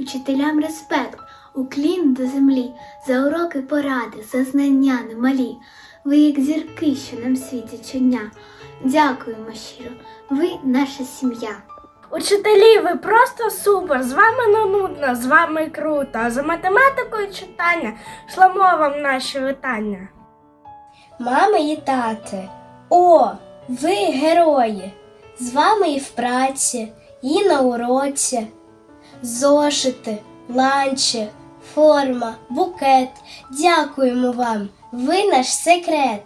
учителям респект, уклін до землі, за уроки поради, за знання немалі. Ви як зірки, що нам світять щодня. Дякуємо щиро, ви наша сім'я. Учителі, ви просто супер! З вами не нудно, з вами круто. За математикою читання шлемо вам наші вітання. Мами і тати, о, ви герої! З вами і в праці, і на уроці. Зошити, ланчі, форма, букет. Дякуємо вам, ви наш секрет.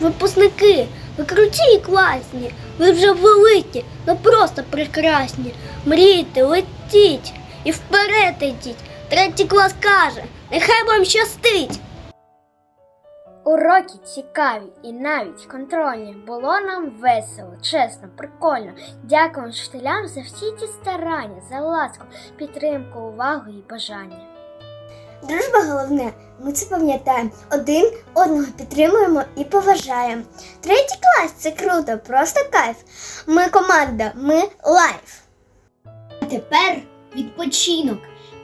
Випускники, ви круті і класні, ви вже великі, ну просто прекрасні. Мрійте, летіть і вперед ідіть. Третій клас каже, нехай вам щастить. Уроки цікаві і навіть контрольні. Було нам весело, чесно, прикольно. Дякую вчителям за всі ті старання, за ласку, підтримку, увагу і бажання. Дружба головне, ми це пам'ятаємо. Один одного підтримуємо і поважаємо. Третій клас це круто, просто кайф. Ми команда, ми лайф. А тепер відпочинок.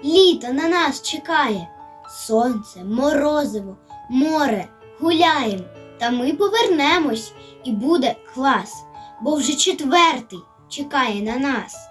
Літо на нас чекає. Сонце, морозиво, море, гуляємо. Та ми повернемось і буде клас, бо вже четвертий чекає на нас.